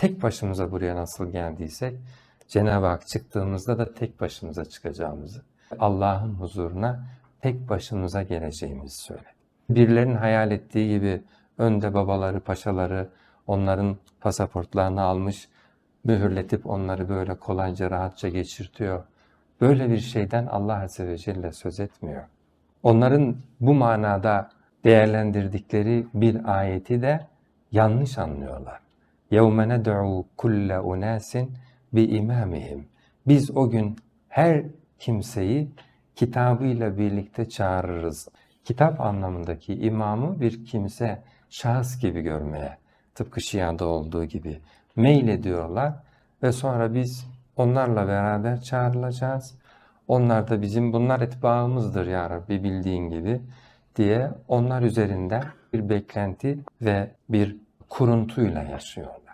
tek başımıza buraya nasıl geldiysek Cenab-ı Hak çıktığımızda da tek başımıza çıkacağımızı, Allah'ın huzuruna tek başımıza geleceğimizi söyledi. Birilerinin hayal ettiği gibi önde babaları, paşaları, onların pasaportlarını almış, mühürletip onları böyle kolayca, rahatça geçirtiyor. Böyle bir şeyden Allah Azze ve Celle söz etmiyor. Onların bu manada değerlendirdikleri bir ayeti de yanlış anlıyorlar. يَوْمَ نَدْعُوا كُلَّ اُنَاسٍ بِاِمَامِهِمْ Biz o gün her kimseyi kitabıyla birlikte çağırırız. Kitap anlamındaki imamı bir kimse, şahıs gibi görmeye, tıpkı Şia'da olduğu gibi meylediyorlar ve sonra biz onlarla beraber çağrılacağız. Onlar da bizim bunlar etbaımızdır ya Rabbi bildiğin gibi diye onlar üzerinden bir beklenti ve bir kuruntuyla yaşıyorlar.